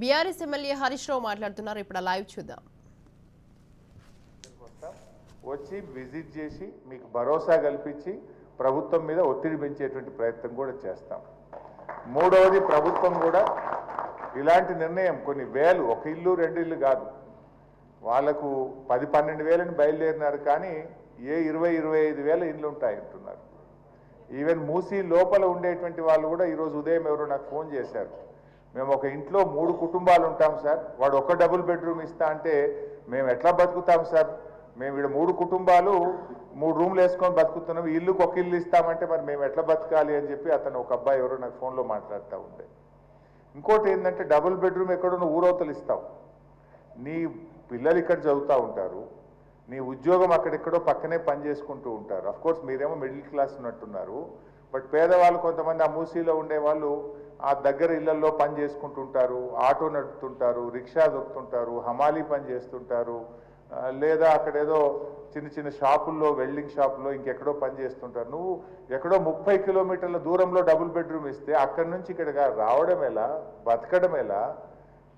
BRS MLA Harish Rao మాట్లాడుతున్నారు. ఇప్పుడు live చూద్దాం. వచ్చి విజిట్ చేసి మీకు భరోసా కల్పించి ప్రభుత్వం మీద ఒత్తిడి పెంచేటువంటి ప్రయత్నం కూడా చేస్తాం. మూడవది ప్రభుత్వం కూడా ఇలాంటి నిర్ణయం కొన్ని వేలు ఒక ఇల్లు రెండు ఇల్లు కాదు. వాళ్ళకు పది పన్నెండు వేలని బయలుదేరినారు కానీ ఏ ఇరవై ఇరవై ఐదు వేల ఇండ్లు ఉంటాయి అంటున్నారు. ఈవెన్ మూసి లోపల ఉండేటువంటి వాళ్ళు కూడా ఈరోజు ఉదయం ఎవరో నాకు ఫోన్ చేశారు. మేము ఒక ఇంట్లో మూడు కుటుంబాలు ఉంటాం సార్. వాడు ఒక డబుల్ బెడ్రూమ్ ఇస్తా అంటే మేము ఎట్లా బతుకుతాం సార్? మేము ఇక్కడ మూడు కుటుంబాలు మూడు రూమ్లు వేసుకొని బతుకుతున్నాం. ఇల్లుకి ఒక ఇల్లు ఇస్తామంటే మరి మేము ఎట్లా బతకాలి అని చెప్పి అతను ఒక అబ్బాయి ఎవరో నాకు ఫోన్లో మాట్లాడుతూ ఉండే. ఇంకోటి ఏంటంటే డబుల్ బెడ్రూమ్ ఎక్కడో నువ్వు ఊరవతలు ఇస్తావు నీ పిల్లలు ఇక్కడ చదువుతూ ఉంటారు. నీ ఉద్యోగం అక్కడెక్కడో పక్కనే పని చేసుకుంటూ ఉంటారు. అఫ్ కోర్స్ మీరేమో మిడిల్ క్లాస్ ఉన్నట్టున్నారు. బట్ పేదవాళ్ళు కొంతమంది ఆ మూసీలో ఉండే వాళ్ళు ఆ దగ్గర ఇళ్ళలో పని చేసుకుంటుంటారు ఆటో నడుపుతుంటారు రిక్షా దొక్కుతుంటారు హమాలీ పని చేస్తుంటారు లేదా అక్కడ ఏదో చిన్న చిన్న షాపుల్లో వెల్డింగ్ షాపుల్లో ఇంకెక్కడో పని చేస్తుంటారు. నువ్వు ఎక్కడో ముప్పై కిలోమీటర్ల దూరంలో డబుల్ బెడ్రూమ్ ఇస్తే అక్కడి నుంచి ఇక్కడికి రావడం ఎలా? బతకడం ఎలా?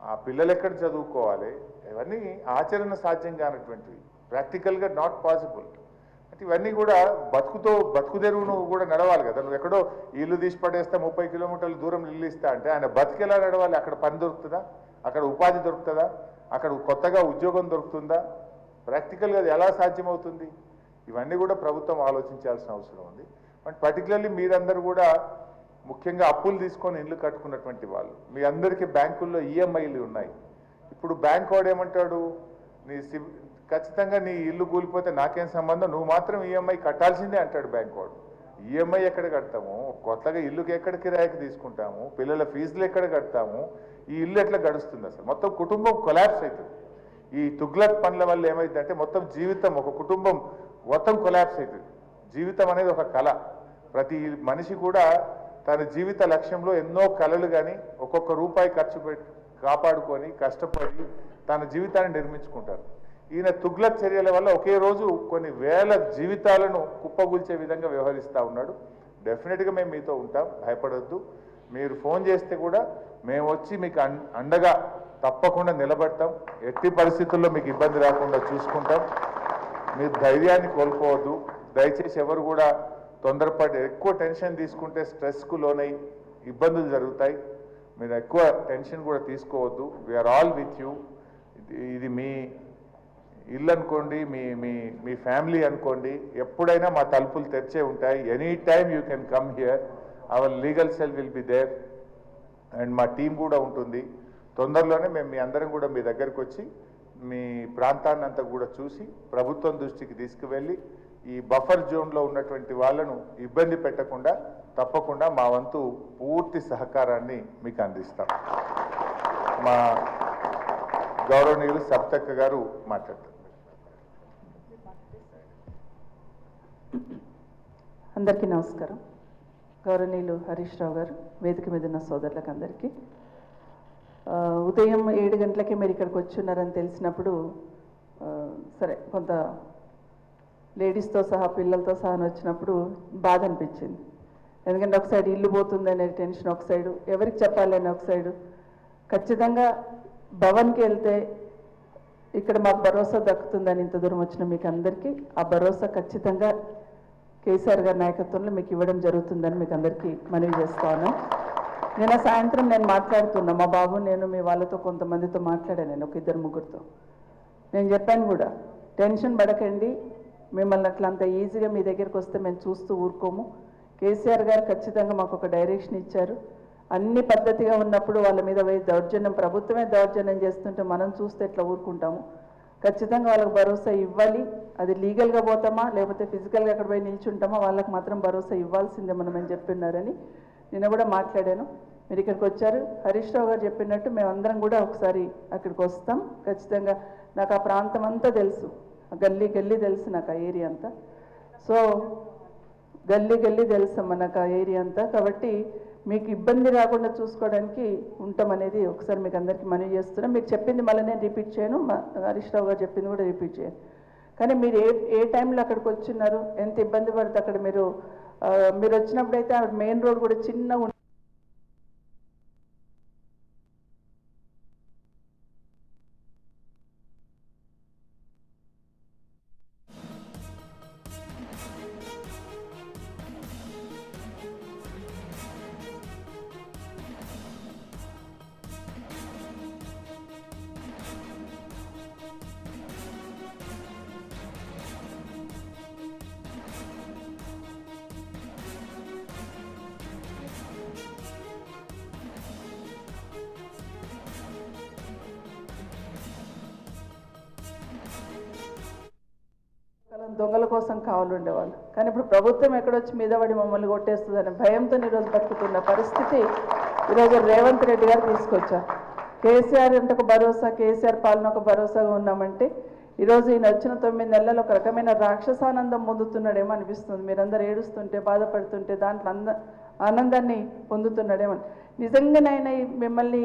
ఆ పిల్లలు ఎక్కడ చదువుకోవాలి? ఇవన్నీ ఆచరణ సాధ్యం కానటువంటివి. ప్రాక్టికల్గా నాట్ పాసిబుల్ ఇవన్నీ కూడా బతుకుతో బతుకుదెరువు నువ్వు కూడా నడవాలి కదా. నువ్వు ఎక్కడో ఇల్లు తీసి పడేస్తే ముప్పై కిలోమీటర్ల దూరం ఇల్లు ఇస్తా అంటే ఆయన బతికెలా నడవాలి? అక్కడ పని దొరుకుతుందా? అక్కడ ఉపాధి దొరుకుతుందా? అక్కడ కొత్తగా ఉద్యోగం దొరుకుతుందా? ప్రాక్టికల్గా అది ఎలా సాధ్యమవుతుంది? ఇవన్నీ కూడా ప్రభుత్వం ఆలోచించాల్సిన అవసరం ఉంది. బట్ పర్టికులర్లీ మీరందరూ కూడా ముఖ్యంగా అప్పులు తీసుకొని ఇల్లు కట్టుకున్నటువంటి వాళ్ళు. మీ అందరికీ బ్యాంకుల్లో ఈఎంఐలు ఉన్నాయి. ఇప్పుడు బ్యాంక్ వాడు ఏమంటాడు? నీ సిబ్ ఖచ్చితంగా నీ ఇల్లు కూలిపోతే నాకేం సంబంధం? నువ్వు మాత్రం ఈఎంఐ కట్టాల్సిందే అంటాడు బ్యాంక్ వాడు ఈఎంఐ ఎక్కడ కడతాము? కొత్తగా ఇల్లుకి ఎక్కడ కిరాయికి తీసుకుంటాము? పిల్లల ఫీజులు ఎక్కడ కడతాము? ఈ ఇల్లు ఎట్లా గడుస్తుంది అసలు? మొత్తం కుటుంబం కొలాప్స్ అవుతుంది. ఈ తుగ్లక్ పనుల వల్ల ఏమైందంటే మొత్తం జీవితం ఒక కుటుంబం మొత్తం కొలాప్స్ అవుతుంది. జీవితం అనేది ఒక కళ. ప్రతి మనిషి కూడా తన జీవిత లక్ష్యంలో ఎన్నో కళలు కానీ ఒక్కొక్క రూపాయి ఖర్చు పెట్టి కాపాడుకొని కష్టపడి తన జీవితాన్ని నిర్మించుకుంటారు. ఈయన తుగ్లక్ చర్యల వల్ల ఒకే రోజు కొన్ని వేల జీవితాలను కుప్పగూల్చే విధంగా వ్యవహరిస్తూ ఉన్నాడు. డెఫినెట్గా మేము మీతో ఉంటాం భయపడొద్దు. మీరు ఫోన్ చేస్తే కూడా మేము వచ్చి మీకు అండగా తప్పకుండా నిలబడతాం. ఎట్టి పరిస్థితుల్లో మీకు ఇబ్బంది రాకుండా చూసుకుంటాం. మీరు ధైర్యాన్ని కోల్పోవద్దు. దయచేసి ఎవరు కూడా తొందరపడి ఎక్కువ టెన్షన్ తీసుకుంటే స్ట్రెస్కు లోనై ఇబ్బందులు జరుగుతాయి. మీరు ఎక్కువ టెన్షన్ కూడా తీసుకోవద్దు. వీఆర్ ఆల్ విత్ యూ ఇది మీ ఇల్లు అనుకోండి మీ మీ మీ ఫ్యామిలీ అనుకోండి ఎప్పుడైనా మా తలుపులు తెరిచే ఉంటాయి. Any time you can come here. Our legal cell will be there. And మా టీం కూడా ఉంటుంది. తొందరలోనే మేము మీ అందరం కూడా మీ దగ్గరకు వచ్చి మీ ప్రాంతాన్ని అంతా కూడా చూసి ప్రభుత్వం దృష్టికి తీసుకువెళ్ళి ఈ బఫర్ జోన్లో ఉన్నటువంటి వాళ్ళను ఇబ్బంది పెట్టకుండా తప్పకుండా మా వంతు పూర్తి సహకారాన్ని మీకు అందిస్తాం. మా గౌరవనీయులు సప్తక్క గారు మాట్లాడతారు. అందరికీ నమస్కారం. గౌరవనీయులు హరీష్ రావు గారు వేదిక మీద ఉన్న సోదరులకు అందరికీ. ఉదయం ఏడు గంటలకే మీరు ఇక్కడికి వచ్చున్నారని తెలిసినప్పుడు సరే కొంత లేడీస్తో సహా పిల్లలతో సహా వచ్చినప్పుడు బాధ అనిపించింది. ఎందుకంటే ఒక సైడ్ ఇల్లు పోతుంది అనే టెన్షన్ ఒక సైడు ఎవరికి చెప్పాలి అని ఒక సైడు. ఖచ్చితంగా భవన్కి వెళ్తే ఇక్కడ మాకు భరోసా దక్కుతుందని ఇంత దూరం వచ్చిన మీకు అందరికీ ఆ భరోసా ఖచ్చితంగా కేసీఆర్ గారి నాయకత్వంలో మీకు ఇవ్వడం జరుగుతుందని మీకు అందరికీ మనవి చేస్తాను. నిన్న సాయంత్రం నేను మాట్లాడుతున్నా మా బాబు నేను మీ వాళ్ళతో కొంతమందితో మాట్లాడాను నేను ఒక ఇద్దరు ముగ్గురితో. నేను చెప్పాను కూడా టెన్షన్ పడకండి మిమ్మల్ని అట్లా అంత ఈజీగా మీ దగ్గరికి వస్తే మేము చూస్తూ ఊరుకోము. కేసీఆర్ గారు ఖచ్చితంగా మాకు ఒక డైరెక్షన్ ఇచ్చారు. అన్ని పద్ధతిగా ఉన్నప్పుడు వాళ్ళ మీద పోయి దౌర్జన్యం ప్రభుత్వమే దౌర్జన్యం చేస్తుంటే మనం చూస్తే ఎట్లా ఊరుకుంటాము? ఖచ్చితంగా వాళ్ళకి భరోసా ఇవ్వాలి. అది లీగల్గా పోతామా? లేకపోతే ఫిజికల్గా అక్కడ పోయి నిల్చుంటామా? వాళ్ళకి మాత్రం భరోసా ఇవ్వాల్సిందే మనం అని చెప్పినారని నిన్న కూడా మాట్లాడాను. మీరు ఇక్కడికి వచ్చారు. హరీష్ రావు గారు చెప్పినట్టు మేమందరం కూడా ఒకసారి అక్కడికి వస్తాం. ఖచ్చితంగా నాకు ఆ ప్రాంతం అంతా తెలుసు. ఆ గల్లీ గల్లీ తెలుసు నాకు ఆ ఏరియా అంతా. సో గల్లీ గల్లీ తెలుసు మనకు ఆ ఏరియా అంతా. కాబట్టి మీకు ఇబ్బంది రాకుండా చూసుకోవడానికి ఉంటామనేది ఒకసారి మీకు అందరికీ మనవి చేస్తున్నాం. మీరు చెప్పింది మళ్ళీ నేను రిపీట్ చేయను. హరీష్ రావు గారు చెప్పింది కూడా రిపీట్ చేయను. కానీ మీరు ఏ ఏ టైంలో అక్కడికి వచ్చినారు? ఎంత ఇబ్బంది పడితే అక్కడ మీరు మీరు వచ్చినప్పుడు అయితే మెయిన్ రోడ్ కూడా చిన్నగా దొంగల కోసం కావాలి ఉండేవాళ్ళు కానీ ఇప్పుడు ప్రభుత్వం ఎక్కడొచ్చి మీద పడి మమ్మల్ని కొట్టేస్తుందని భయంతో ఈరోజు బతుకుతున్న పరిస్థితి ఈరోజు రేవంత్ రెడ్డి గారు తీసుకొచ్చారు. కేసీఆర్ అంటే ఒక భరోసా కేసీఆర్ పాలన ఒక భరోసాగా ఉన్నామంటే ఈరోజు ఈయన వచ్చిన తొమ్మిది నెలలు ఒక రకమైన రాక్షసానందం పొందుతున్నాడేమో అనిపిస్తుంది. మీరందరూ ఏడుస్తుంటే బాధపడుతుంటే దాంట్లో అంద ఆనందాన్ని పొందుతున్నాడేమో. నిజంగానైనా మిమ్మల్ని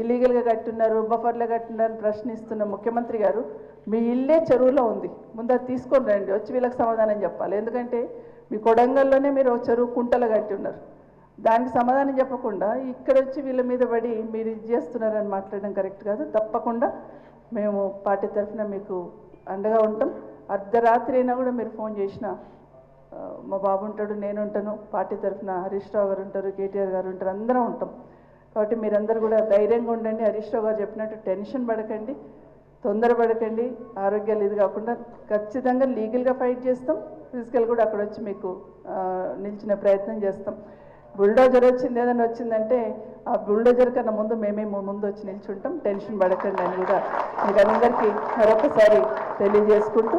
ఇల్లీగల్గా కట్టున్నారు బఫర్లో కట్టున్నారని ప్రశ్నిస్తున్న ముఖ్యమంత్రి గారు మీ ఇల్లే చెరువులో ఉంది. ముందర తీసుకొని రండి వచ్చి వీళ్ళకి సమాధానం చెప్పాలి. ఎందుకంటే మీ కొడంగల్లోనే మీరు చెరువు కుంటలు కట్టి ఉన్నారు. దానికి సమాధానం చెప్పకుండా ఇక్కడ వచ్చి వీళ్ళ మీద పడి మీరు ఇది చేస్తున్నారని మాట్లాడడం కరెక్ట్ కాదు. తప్పకుండా మేము పార్టీ తరఫున మీకు అండగా ఉంటాం. అర్ధరాత్రి అయినా కూడా మీరు ఫోన్ చేసినా మా బాబు ఉంటాడు నేను ఉంటాను పార్టీ తరఫున హరీష్ రావు గారు ఉంటారు కేటీఆర్ గారు ఉంటారు అందరం ఉంటాం. కాబట్టి మీరందరూ కూడా ధైర్యంగా ఉండండి. హరీష్ రావు గారు చెప్పినట్టు టెన్షన్ పడకండి. తొందరపడకండి. ఆరోగ్యాలు ఇది కాకుండా ఖచ్చితంగా లీగల్గా ఫైట్ చేస్తాం. ఫిజికల్ కూడా అక్కడ వచ్చి మీకు నిలిచిన ప్రయత్నం చేస్తాం. బుల్డోజర్ వచ్చింది ఏదైనా వచ్చిందంటే ఆ బుల్డోజర్ కన్నా ముందు మేమే ముందు వచ్చి నిల్చుంటాం. టెన్షన్ పడకండి అని కూడా మీకు అందరికీ మరొకసారి తెలియజేసుకుంటూ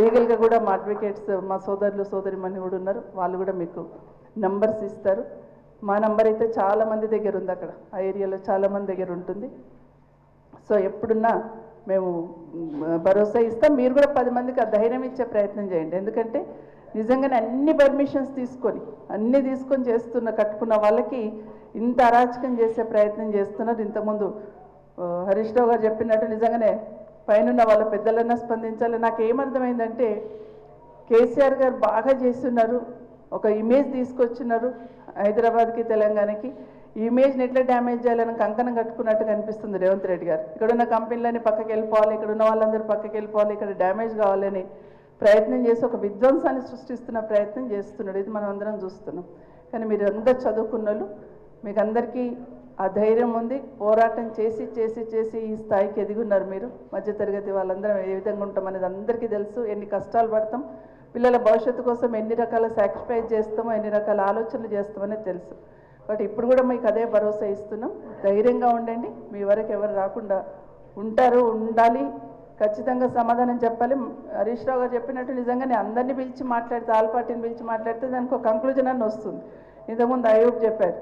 లీగల్గా కూడా మా అడ్వకేట్స్ మా సోదరులు సోదరిమణి కూడా ఉన్నారు. వాళ్ళు కూడా మీకు నంబర్స్ ఇస్తారు. మా నంబర్ అయితే చాలామంది దగ్గర ఉంది అక్కడ. ఆ ఏరియాలో చాలామంది దగ్గర ఉంటుంది. సో ఎప్పుడున్నా మేము భరోసా ఇస్తాం. మీరు కూడా పది మందికి ఆ ధైర్యం ఇచ్చే ప్రయత్నం చేయండి. ఎందుకంటే నిజంగానే అన్ని పర్మిషన్స్ తీసుకొని అన్నీ తీసుకొని చేస్తున్న కట్టుకున్న వాళ్ళకి ఇంత అరాచకం చేసే ప్రయత్నం చేస్తున్నారు. ఇంతకుముందు హరీష్ రావు గారు చెప్పినట్టు నిజంగానే పైన వాళ్ళ పెద్దలన్నా స్పందించాలి. నాకు ఏమర్థమైందంటే కేసీఆర్ గారు బాగా చేస్తున్నారు. ఒక ఇమేజ్ తీసుకొచ్చినారు హైదరాబాద్కి తెలంగాణకి. ఈ ఇమేజ్ని ఎట్లా డ్యామేజ్ చేయాలని కంకణం కట్టుకున్నట్టు కనిపిస్తుంది రేవంత్ రెడ్డి గారు. ఇక్కడ ఉన్న కంపెనీలని పక్కకి వెళ్ళిపోవాలి ఇక్కడ ఉన్న వాళ్ళందరూ పక్కకి వెళ్ళిపోవాలి ఇక్కడ డ్యామేజ్ కావాలని ప్రయత్నం చేసి ఒక విధ్వంసాన్ని సృష్టిస్తున్న ప్రయత్నం చేస్తున్నాడు. ఇది మనం అందరం చూస్తున్నాం. కానీ మీరు అందరు చదువుకున్న వాళ్ళు మీకు అందరికీ ఆ ధైర్యం ఉంది. పోరాటం చేసి చేసి చేసి ఈ స్థాయికి ఎదిగున్నారు మీరు. మధ్యతరగతి వాళ్ళందరం ఏ విధంగా ఉంటాం అనేది అందరికీ తెలుసు. ఎన్ని కష్టాలు పడతాం పిల్లల భవిష్యత్తు కోసం ఎన్ని రకాల సాక్రిఫైస్ చేస్తామో ఎన్ని రకాల ఆలోచనలు చేస్తామనేది తెలుసు. బట్ ఇప్పుడు కూడా మీకు అదే భరోసా ఇస్తున్నాం. ధైర్యంగా ఉండండి. మీ వరకు ఎవరు రాకుండా ఉంటారు ఉండాలి. ఖచ్చితంగా సమాధానం చెప్పాలి. హరీష్ రావు గారు చెప్పినట్టు నిజంగానే అందరినీ పిలిచి మాట్లాడితే ఆల్ పార్టీని పిలిచి మాట్లాడితే దానికి ఒక కంక్లూజన్ అని వస్తుంది. ఇంతకుముందు అయూబ్ చెప్పారు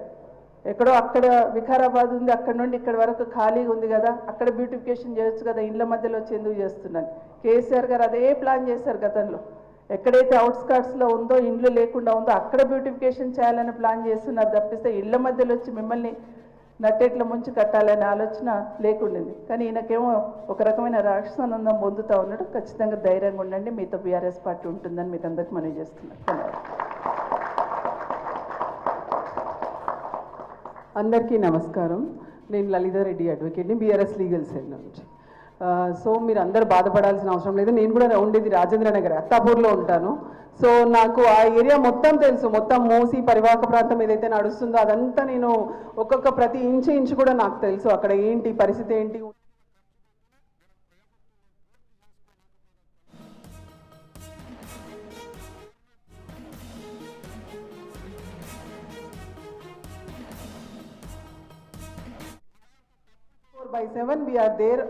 ఎక్కడో అక్కడ వికారాబాద్ ఉంది అక్కడ నుండి ఇక్కడ వరకు ఖాళీగా ఉంది కదా అక్కడ బ్యూటిఫికేషన్ చేయొచ్చు కదా ఇండ్ల మధ్యలో వచ్చి ఎందుకు చేస్తున్నాను. కేసీఆర్ గారు అదే ప్లాన్ చేశారు గతంలో. ఎక్కడైతే అవుట్స్కట్స్లో ఉందో ఇండ్లు లేకుండా ఉందో అక్కడ బ్యూటిఫికేషన్ చేయాలని ప్లాన్ చేస్తున్నారు తప్పిస్తే ఇళ్ళ మధ్యలో వచ్చి మిమ్మల్ని నట్టేట్ల ముంచి కట్టాలనే ఆలోచన లేకుండింది. కానీ ఈయనకేమో ఒక రకమైన రాక్షసానందం పొందుతూ ఉన్నాడు. ఖచ్చితంగా ధైర్యంగా ఉండండి. మీతో బీఆర్ఎస్ పార్టీ ఉంటుందని మీకు అందరికి మనవి చేస్తున్నాను అందరికీ నమస్కారం. నేను లలితారెడ్డి అడ్వకేట్ని బీఆర్ఎస్ లీగల్ సెల్ నుంచి. సో మీరు అందరు బాధపడాల్సిన అవసరం లేదు. నేను కూడా ఉండేది రాజేంద్ర నగర్ అత్తాపూర్లో ఉంటాను. సో నాకు ఆ ఏరియా మొత్తం తెలుసు. మొత్తం మూసి పరివాహక ప్రాంతం ఏదైతే నడుస్తుందో అదంతా నేను ఒక్కొక్క ప్రతి ఇంచు ఇంచు కూడా నాకు తెలుసు. అక్కడ ఏంటి పరిస్థితి ఏంటి? By 7 we are there.